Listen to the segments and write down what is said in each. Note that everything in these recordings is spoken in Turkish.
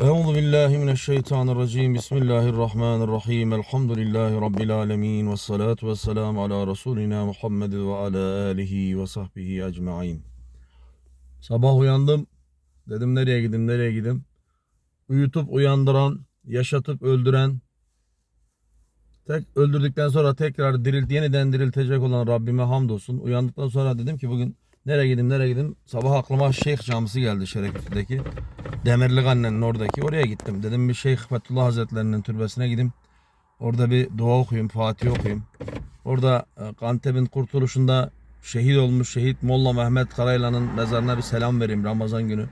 Euzu billahi mineşşeytanirracim. Bismillahirrahmanirrahim. Elhamdülillahi rabbil alamin ve salatu vesselam ala resulina Muhammed ve ala alihi ve sahbihi ecmaîn. Sabah uyandım. Dedim nereye gideyim, nereye gideyim? Uyutup uyandıran, yaşatıp öldüren, tek öldürdükten sonra tekrar dirilt, yeniden diriltecek olan Rabbime hamdolsun. Uyandıktan sonra dedim ki bugün nereye gideyim, nereye gideyim? Sabah aklıma Şeyh Camisi geldi Şerefli'deki. Demirlik annenin oradaki. Oraya gittim. Dedim bir Şeyh Fethullah Hazretlerinin türbesine gideyim. Orada bir dua okuyayım, Fatih okuyayım. Orada e, Kantep'in kurtuluşunda şehit olmuş şehit Molla Mehmet Karaylan'ın mezarına bir selam vereyim Ramazan günü.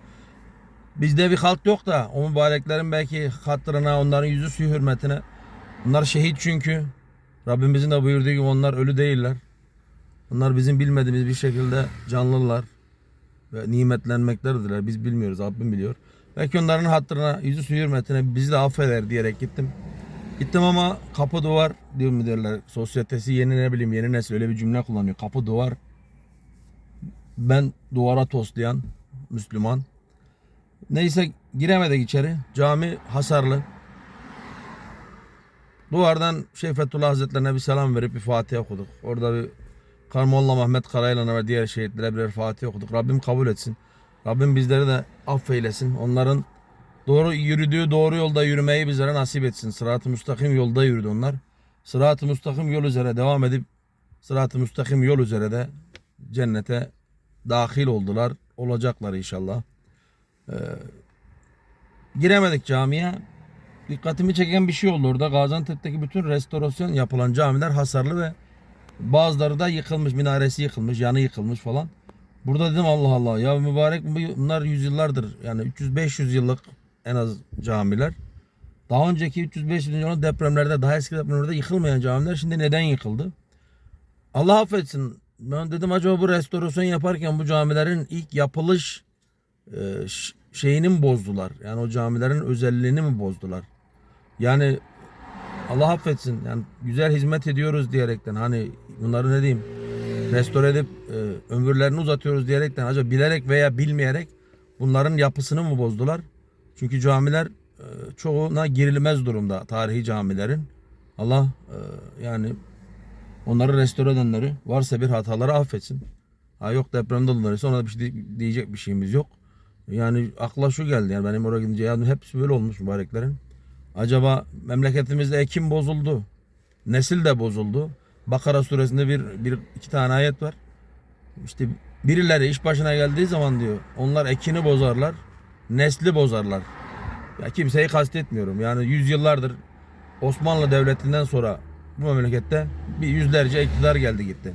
Bizde bir halt yok da o mübareklerin belki hatırına onların yüzü suyu hürmetine. Bunlar şehit çünkü. Rabbimizin de buyurduğu gibi onlar ölü değiller. Bunlar bizim bilmediğimiz bir şekilde canlılar ve nimetlenmektedirler. Biz bilmiyoruz, Rabbim biliyor. Belki onların hatırına, yüzü suyu hürmetine bizi de affeder diyerek gittim. Gittim ama kapı duvar diyor mu derler. Sosyetesi yeni ne bileyim yeni nesil öyle bir cümle kullanıyor. Kapı duvar. Ben duvara toslayan Müslüman. Neyse giremedik içeri. Cami hasarlı. Duvardan Şeyh Fethullah Hazretlerine bir selam verip bir Fatiha okuduk. Orada bir Karmolla Mehmet Karaylan'a ve diğer şehitlere birer Fatiha okuduk. Rabbim kabul etsin. Rabbim bizleri de affeylesin. Onların doğru yürüdüğü doğru yolda yürümeyi bizlere nasip etsin. Sırat-ı müstakim yolda yürüdü onlar. Sırat-ı müstakim yol üzere devam edip sırat-ı müstakim yol üzere de cennete dahil oldular. Olacaklar inşallah. Ee, giremedik camiye. Dikkatimi çeken bir şey oldu orada. Gaziantep'teki bütün restorasyon yapılan camiler hasarlı ve bazıları da yıkılmış. Minaresi yıkılmış, yanı yıkılmış falan. Burada dedim Allah Allah ya mübarek bu- bunlar yüzyıllardır yani 300-500 yıllık en az camiler. Daha önceki 300-500 yıllık depremlerde daha eski depremlerde yıkılmayan camiler şimdi neden yıkıldı? Allah affetsin. Ben dedim acaba bu restorasyon yaparken bu camilerin ilk yapılış e, şeyini mi bozdular? Yani o camilerin özelliğini mi bozdular? Yani Allah affetsin. Yani güzel hizmet ediyoruz diyerekten hani bunları ne diyeyim? restore edip e, ömürlerini uzatıyoruz diyerekten acaba bilerek veya bilmeyerek bunların yapısını mı bozdular? Çünkü camiler e, çoğuna girilmez durumda tarihi camilerin. Allah e, yani onları restore edenleri varsa bir hataları affetsin. Ha yok depremde olanlarsa ona da bir şey di- diyecek bir şeyimiz yok. Yani akla şu geldi yani benim oraya gidince ya hepsi böyle olmuş mübareklerin. Acaba memleketimizde ekim bozuldu. Nesil de bozuldu. Bakara suresinde bir, bir iki tane ayet var. İşte birileri iş başına geldiği zaman diyor onlar ekini bozarlar, nesli bozarlar. Ya kimseyi kastetmiyorum. Yani yüzyıllardır Osmanlı Devleti'nden sonra bu memlekette bir yüzlerce iktidar geldi gitti.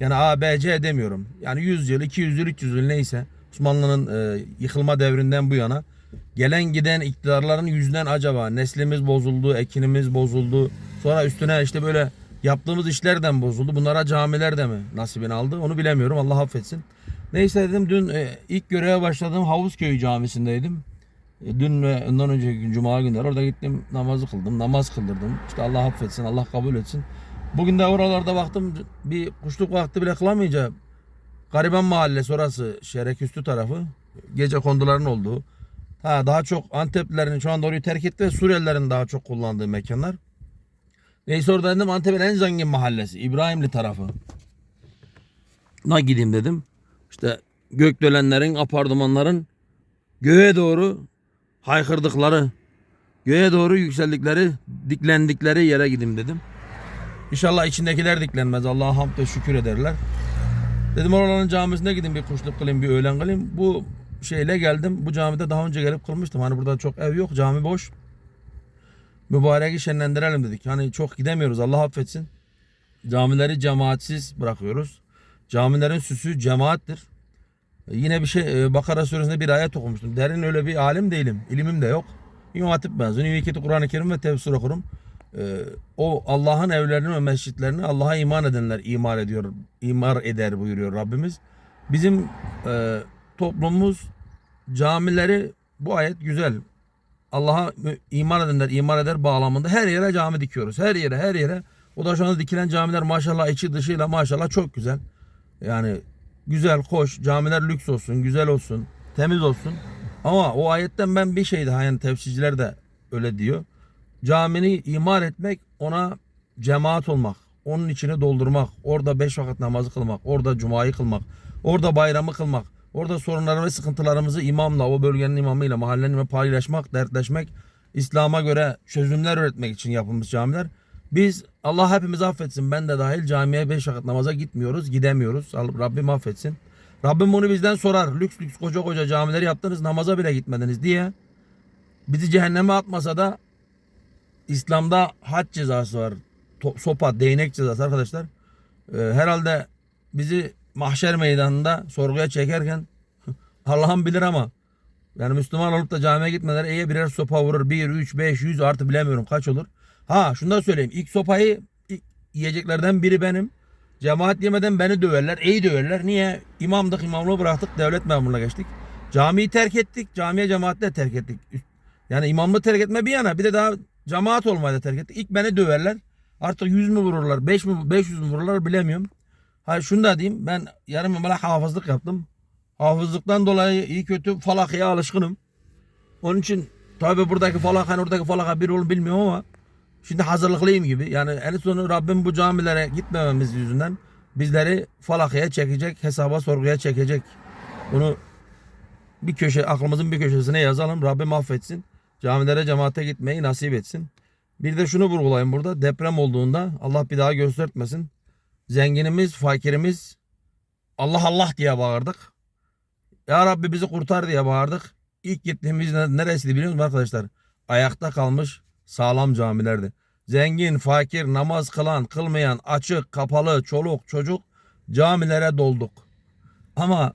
Yani A, B, C demiyorum. Yani 100 yıl, 200 yıl, 300 yıl neyse Osmanlı'nın e, yıkılma devrinden bu yana gelen giden iktidarların yüzünden acaba neslimiz bozuldu, ekinimiz bozuldu. Sonra üstüne işte böyle yaptığımız işlerden bozuldu. Bunlara camiler de mi nasibini aldı onu bilemiyorum. Allah affetsin. Neyse dedim dün e, ilk göreve başladığım Havuzköy Camisi'ndeydim. E, Dün ve ondan önceki gün Cuma günleri orada gittim namazı kıldım. Namaz kıldırdım. İşte Allah affetsin, Allah kabul etsin. Bugün de oralarda baktım bir kuşluk vakti bile kılamayınca Gariban Mahallesi orası Şereküstü tarafı. Gece konduların olduğu. Ha, daha çok Anteplilerin şu anda orayı terk etti ve Suriyelilerin daha çok kullandığı mekanlar. Neyse orada dedim Antep'in en zengin mahallesi İbrahimli tarafı. Na gideyim dedim. İşte gökdelenlerin, apartmanların göğe doğru haykırdıkları, göğe doğru yükseldikleri, diklendikleri yere gideyim dedim. İnşallah içindekiler diklenmez. Allah'a hamd ve şükür ederler. Dedim oraların camisine gideyim bir kuşluk kılayım, bir öğlen kılayım. Bu şeyle geldim. Bu camide daha önce gelip kılmıştım. Hani burada çok ev yok, cami boş. Mübareki şenlendirelim dedik. Hani çok gidemiyoruz Allah affetsin. Camileri cemaatsiz bırakıyoruz. Camilerin süsü cemaattir. E, Yine bir şey e, Bakara suresinde bir ayet okumuştum. Derin öyle bir alim değilim. İlimim de yok. İmam Hatip mezunu. İmam Kur'an-ı Kerim ve tefsir okurum. E, o Allah'ın evlerini ve mescitlerini Allah'a iman edenler iman ediyor. imar eder buyuruyor Rabbimiz. Bizim e, toplumumuz camileri bu ayet güzel. Allah'a iman edenler iman eder bağlamında her yere cami dikiyoruz. Her yere her yere. O da şu anda dikilen camiler maşallah içi dışıyla maşallah çok güzel. Yani güzel, hoş, camiler lüks olsun, güzel olsun, temiz olsun. Ama o ayetten ben bir şey daha yani tefsirciler de öyle diyor. Camini imar etmek ona cemaat olmak. Onun içini doldurmak. Orada beş vakit namazı kılmak. Orada cumayı kılmak. Orada bayramı kılmak. Orada sorunları ve sıkıntılarımızı imamla, o bölgenin imamıyla, mahallenin paylaşmak, dertleşmek, İslam'a göre çözümler üretmek için yapılmış camiler. Biz Allah hepimizi affetsin. Ben de dahil camiye beş vakit namaza gitmiyoruz, gidemiyoruz. Rabbim affetsin. Rabbim bunu bizden sorar. Lüks lüks koca koca camileri yaptınız, namaza bile gitmediniz diye. Bizi cehenneme atmasa da İslam'da hac cezası var. Sopa, değnek cezası arkadaşlar. Ee, herhalde bizi mahşer meydanında sorguya çekerken Allah'ım bilir ama yani Müslüman olup da camiye gitmeler eye birer sopa vurur. 1, 3, 5, 100 artı bilemiyorum kaç olur. Ha şunu da söyleyeyim. İlk sopayı ilk yiyeceklerden biri benim. Cemaat yemeden beni döverler. İyi döverler. Niye? İmamdık, imamlığı bıraktık, devlet memuruna geçtik. Camiyi terk ettik, camiye cemaatle terk ettik. Yani imamlığı terk etme bir yana bir de daha cemaat olmayı da terk ettik. İlk beni döverler. Artık 100 mü vururlar, 5 mi 500 mü vururlar bilemiyorum. Hayır şunu da diyeyim. Ben yarım yamalak hafızlık yaptım. Hafızlıktan dolayı iyi kötü falakaya alışkınım. Onun için tabi buradaki falak hani oradaki falaka bir olur bilmiyorum ama şimdi hazırlıklıyım gibi. Yani en sonu Rabbim bu camilere gitmememiz yüzünden bizleri falakaya çekecek, hesaba sorguya çekecek. Bunu bir köşe aklımızın bir köşesine yazalım. Rabbim affetsin. Camilere cemaate gitmeyi nasip etsin. Bir de şunu vurgulayayım burada. Deprem olduğunda Allah bir daha göstermesin. Zenginimiz, fakirimiz Allah Allah diye bağırdık. Ya Rabbi bizi kurtar diye bağırdık. İlk gittiğimiz ne- neresiydi biliyor musunuz arkadaşlar? Ayakta kalmış sağlam camilerdi. Zengin, fakir, namaz kılan, kılmayan, açık, kapalı, çoluk, çocuk camilere dolduk. Ama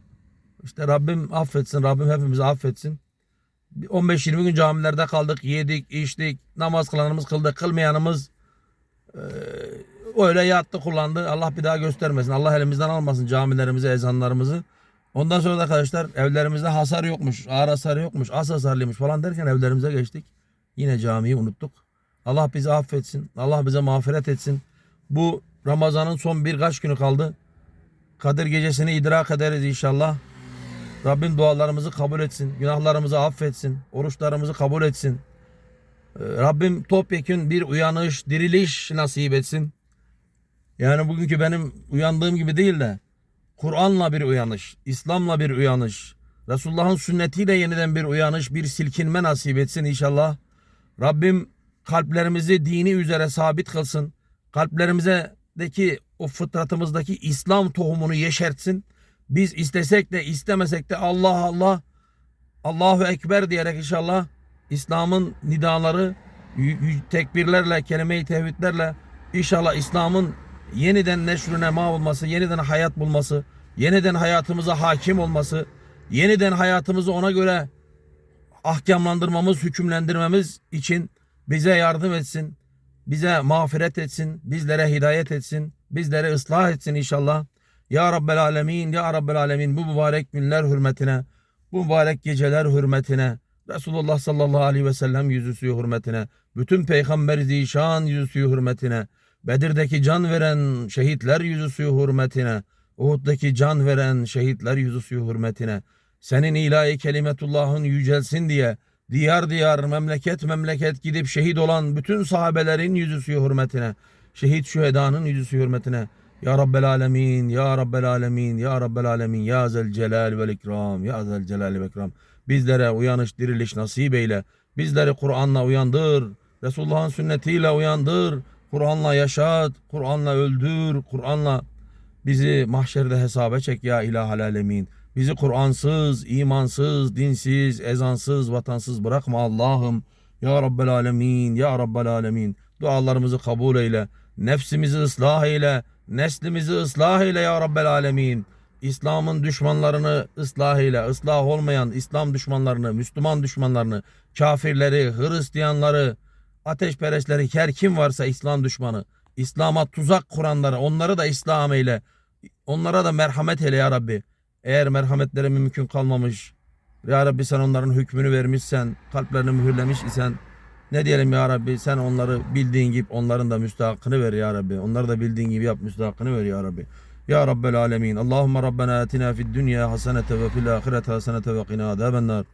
işte Rabbim affetsin, Rabbim hepimizi affetsin. Bir 15-20 gün camilerde kaldık, yedik, içtik, namaz kılanımız kıldı, kılmayanımız öyle yattı, kullandı. Allah bir daha göstermesin. Allah elimizden almasın camilerimizi, ezanlarımızı. Ondan sonra da arkadaşlar evlerimizde hasar yokmuş, ağır hasar yokmuş, az hasarlıymış falan derken evlerimize geçtik. Yine camiyi unuttuk. Allah bizi affetsin. Allah bize mağfiret etsin. Bu Ramazan'ın son birkaç günü kaldı. Kadir gecesini idrak ederiz inşallah. Rabbim dualarımızı kabul etsin. Günahlarımızı affetsin. Oruçlarımızı kabul etsin. Ee, Rabbim topyekün bir uyanış, diriliş nasip etsin. Yani bugünkü benim uyandığım gibi değil de Kur'an'la bir uyanış, İslam'la bir uyanış, Resulullah'ın sünnetiyle yeniden bir uyanış, bir silkinme nasip etsin inşallah. Rabbim kalplerimizi dini üzere sabit kılsın. Kalplerimizdeki o fıtratımızdaki İslam tohumunu yeşertsin. Biz istesek de istemesek de Allah Allah Allahu Ekber diyerek inşallah İslam'ın nidaları tekbirlerle, kelime-i tevhidlerle inşallah İslam'ın yeniden neşrüne ma olması, yeniden hayat bulması, yeniden hayatımıza hakim olması, yeniden hayatımızı ona göre ahkamlandırmamız, hükümlendirmemiz için bize yardım etsin. Bize mağfiret etsin, bizlere hidayet etsin, bizlere ıslah etsin inşallah. Ya Rabbel Alemin, Ya Rabbel Alemin bu mübarek günler hürmetine, bu mübarek geceler hürmetine, Resulullah sallallahu aleyhi ve sellem yüzüsü hürmetine, bütün peygamber zişan yüzüsü hürmetine, Bedir'deki can veren şehitler yüzüsü hürmetine, Uhud'daki can veren şehitler yüzüsü hürmetine, senin ilahi kelimetullahın yücelsin diye, diyar diyar, memleket memleket gidip şehit olan bütün sahabelerin yüzüsü hürmetine, şehit şühedanın yüzüsü hürmetine, Ya Rabbel Alemin, Ya Rabbel Alemin, Ya Rabbel Alemin, Ya Zel Celal vel İkram, Ya Zel Celal ve İkram. Bizlere uyanış, diriliş nasip eyle. Bizleri Kur'an'la uyandır. Resulullah'ın sünnetiyle uyandır. Kur'an'la yaşat, Kur'an'la öldür, Kur'an'la bizi mahşerde hesaba çek ya ilahal alemin. Bizi Kur'ansız, imansız, dinsiz, ezansız, vatansız bırakma Allah'ım. Ya Rabbel alemin, ya Rabbel alemin. Dualarımızı kabul eyle. Nefsimizi ıslah eyle. Neslimizi ıslah eyle ya Rabbel alemin. İslam'ın düşmanlarını ıslah eyle. Islah olmayan İslam düşmanlarını, Müslüman düşmanlarını, kafirleri, Hristiyanları, ateşperestleri, her kim varsa İslam düşmanı, İslam'a tuzak kuranları, onları da İslam eyle. Onlara da merhamet eyle ya Rabbi. Eğer merhametleri mümkün kalmamış, ya Rabbi sen onların hükmünü vermişsen, kalplerini mühürlemiş isen, ne diyelim ya Rabbi sen onları bildiğin gibi onların da müstahakını ver ya Rabbi. Onları da bildiğin gibi yap müstahakını ver ya Rabbi. Ya Rabbel Alemin. Allahümme Rabbena atina fid dünya hasenete ve fil ahirete hasenete ve qina azaben nar.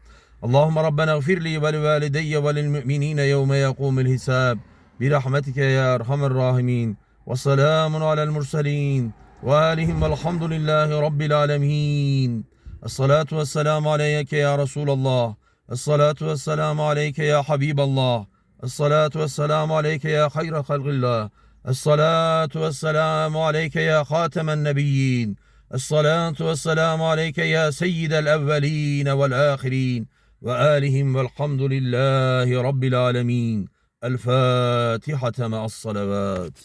اللهم ربنا اغفر لي ولوالدي وللمؤمنين يوم يقوم الحساب. برحمتك يا أرحم الراحمين. وسلام على المرسلين. وآلهم والحمد لله رب العالمين. الصلاة والسلام عليك يا رسول الله. الصلاة والسلام عليك يا حبيب الله. الصلاة والسلام عليك يا خير خلق الله. الصلاة والسلام عليك يا خاتم النبيين. الصلاة والسلام عليك يا سيد الأولين والآخرين. وآلهم والحمد لله رب العالمين. الفاتحة مع الصلوات.